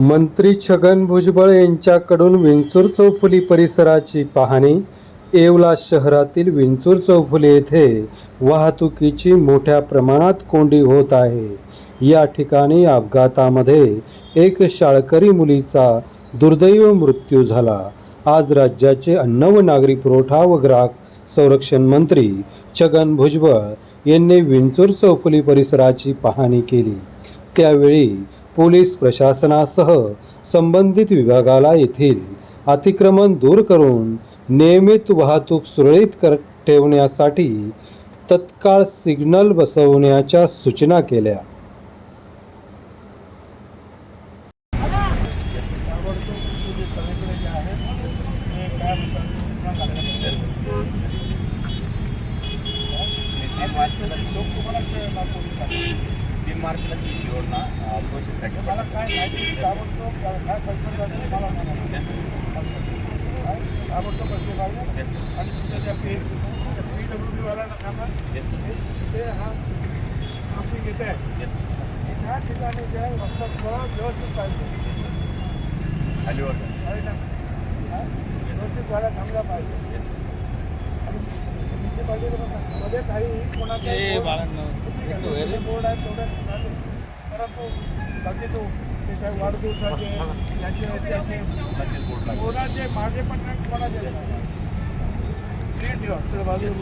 मंत्री छगन भुजबळ यांच्याकडून विंचूर चौफुली परिसराची पाहणी येवला शहरातील विंचूर चौफुली येथे वाहतुकीची मोठ्या प्रमाणात कोंडी होत आहे. या ठिकाणी अपघातामध्ये एक शाळकरी मुलीचा दुर्दैव मृत्यू झाला. आज राज्याचे अन्न व नागरी पुरवठा व ग्राहक संरक्षण मंत्री छगन भुजबळ यांनी विंचूर चौफुली परिसराची पाहणी केली. त्यावेळी पोलीस प्रशासनासह संबंधित विभागाला येथील अतिक्रमण दूर करून नियमित वाहतूक सुरळीत कर ठेवण्यासाठी तत्काळ सिग्नल बसवण्याच्या सूचना केल्या. मार्चला ते शिरोडना प्रोसेससाठी मला काय माहिती ताबडतोब काय कल्चर झालं मला? ताबडतोब पैसे sir. आणि तुमच्या त्या पी पी डब्ल्यू वाल्यांना सांगा. ते हा ट्रॅफिक येत आहे. त्या ठिकाणी जे आहे थोडा व्यवस्थित पाहिजे. खाली हा? व्यवस्थित गाड्या थांबल्या पाहिजे. मध्ये परंतु बाकी तो ते वाढदिवसाचे याचे त्याचे कोणाचे माझे पण नाही कोणाचे तर बाजू